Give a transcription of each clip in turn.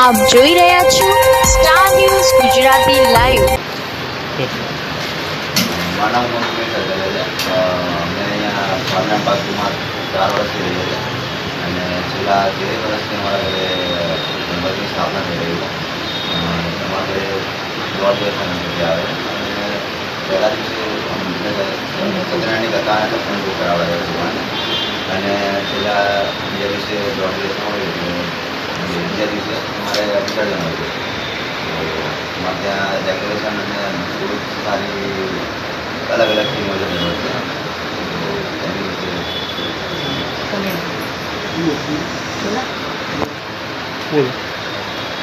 આપ જોઈ રહ્યા છો સ્ટાર ન્યૂઝ ગુજરાતી લાઈવ છે અ, અહીંયા સ્વામિનારાયણ બાજુમાં ચાર વર્ષથી છીએ અને છેલ્લા તેર વર્ષથી અમારા ઘરે ગણપતિની સ્થાપના થઈ રહી છે અમારા ઘરે દોઢ દિવસ ગણપતિ આવે અને પહેલા દિવસે સત્યનારાયણની કથા અને સત્સંગ બુક કરાવવા જાય ભગવાન અને છેલ્લા બીજા દિવસે દોઢ દિવસમાં બીજા દિવસે અમારે વિસર્જન છે તો ત્યાં ડેકોરેશન અને જ સારી અલગ અલગ ટીમો છે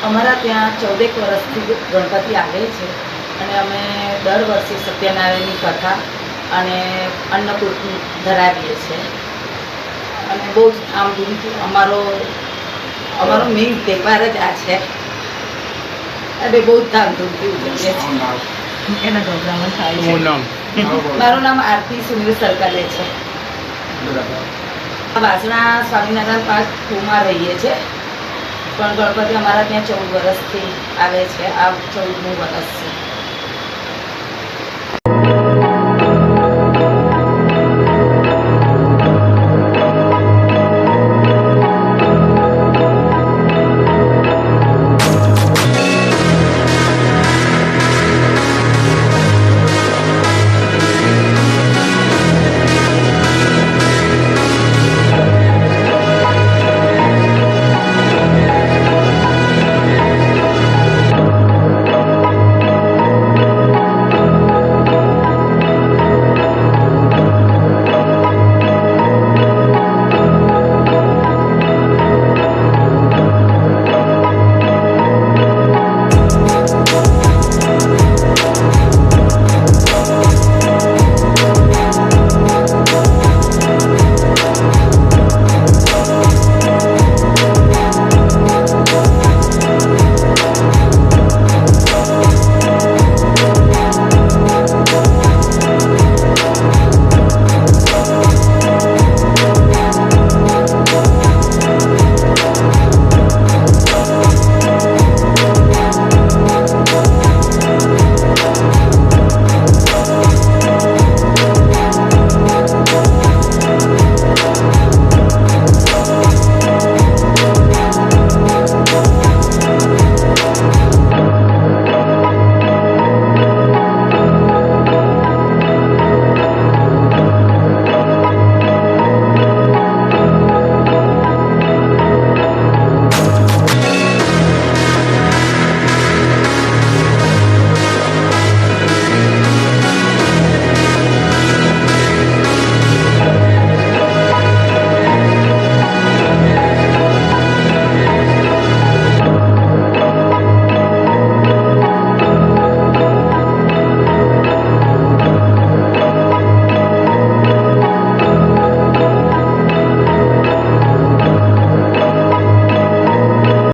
અમારા ત્યાં ચૌદેક વર્ષથી ગણપતિ આવે છે અને અમે દર વર્ષે સત્યનારાયણની કથા અને અન્નકૂટ ધરાવીએ છીએ. અને બહુ જ આમ અમારો અમારો મેઇન તહેવાર જ આ છે. અને બહુ ધામધૂમ ધામધૂમથી ઉજવીએ છીએ એના થાય તમારું મારું નામ આરતી સુનિલ સરકારે છે. વાસણા સ્વામિનારાયણ પાર્ક ટુમાં રહીએ છીએ પણ ગણપતિ અમારા ત્યાં ચૌદ વર્ષથી આવે છે. આ ચૌદમું વર્ષ છે.